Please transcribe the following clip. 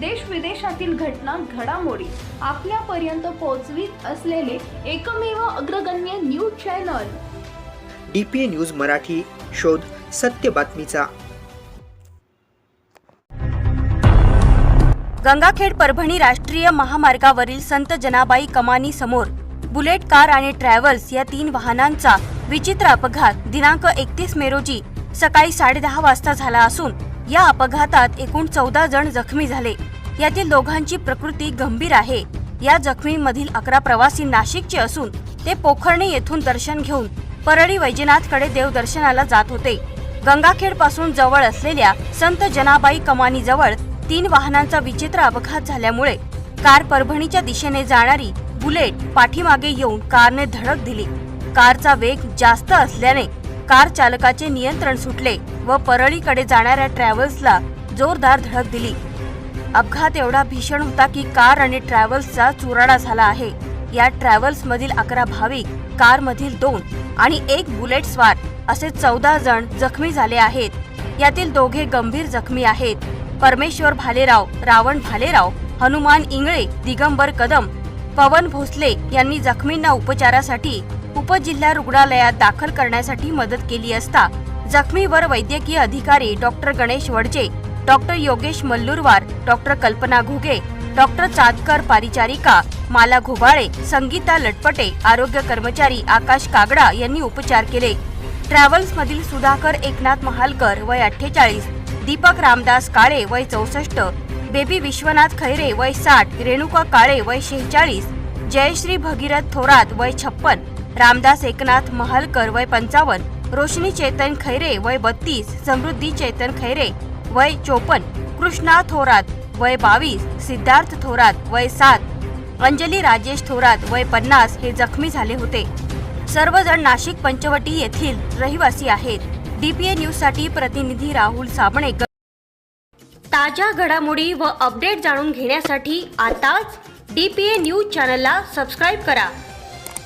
देश विदेशातील घटना घडामोडी आपल्यापर्यंत पोहोचवीत असलेले एकमेव अग्रगण्य news channel. D P A news Marathi शोध सत्य बातमीचा. गंगाखेड परभणी राष्ट्रीय महामार्गावरील संत जनाबाई कमानी समोर बुलेट कार आणि ट्रॅव्हल्स या तीन वाहनांचा विचित्र अपघात. दिनांक एकतीस मे रोजी सकाळी साडेदहा वाजता झाला असून या अपघातात एकूण चौदा जण जखमी झाले. यातील दोघांची प्रकृती गंभीर आहे. या जखमींमधील अकरा प्रवासी नाशिकचे असून ते पोखर्णे येथून दर्शन घेऊन परळी वैजनाथकडे देवदर्शनाला जात होते. गंगाखेडपासून जवळ असलेल्या संत जनाबाई कमानीजवळ तीन वाहनांचा विचित्र अपघात झाल्यामुळे कार परभणीच्या दिशेने जाणारी बुलेट पाठीमागे येऊन कारने धडक दिली. कारचा वेग जास्त असल्याने कार चालकाचे नियंत्रण सुटले व परळीकडे जाणाऱ्या ट्रॅव्हल्सला जोरदार धडक दिली. अपघात एवढा भीषण होता की कार आणि ट्रॅव्हल्सचा चुराडा झाला आहे. या ट्रॅव्हल्स मधील अकरा भाविक कार मधील दोन आणि एक बुलेट स्वार असे चौदा जण जखमी झाले आहेत. यातील दोघे गंभीर जखमी आहेत. परमेश्वर भालेराव रावण भालेराव हनुमान इंगळे दिगंबर कदम पवन भोसले यांनी जखमींना उपचारासाठी उपजिल्हा रुग्णालयात दाखल करण्यासाठी मदत केली असता जखमीवर वैद्यकीय अधिकारी doctor Ganesh Wadje doctor Yogesh Mallurwar doctor Kalpana Ghuge doctor चादकर पारिचारिका माला घोबाळे संगीता लटपटे आरोग्य कर्मचारी आकाश कागडा यांनी उपचार केले. ट्रॅव्हल्स मधील सुधाकर एकनाथ महालकर वय अठ्ठेचाळीस दीपक रामदास काळे वय चौसष्ट बेबी विश्वनाथ खैरे वय साठ रेणुका काळे वय शेहेचाळीस जयश्री भगीरथ थोरात वय छप्पन रामदास एकनाथ महालकर वय पंचावन्न रोशनी चेतन खैरे वय बत्तीस समृद्धी चेतन खैरे वय चोपन्न कृष्णा थोरात वय बावीस सिद्धार्थ थोरात वय सात अंजली राजेश थोरात वय पन्नास हे जखमी झाले होते. सर्वजण नाशिक पंचवटी येथील रहिवासी आहेत. डीपीए न्यूजसाठी प्रतिनिधी राहुल साबणे ताज्या घडामोडी व अपडेट जाणून घेण्यासाठी आताच डीपीए न्यूज चॅनलला सबस्क्राईब करा.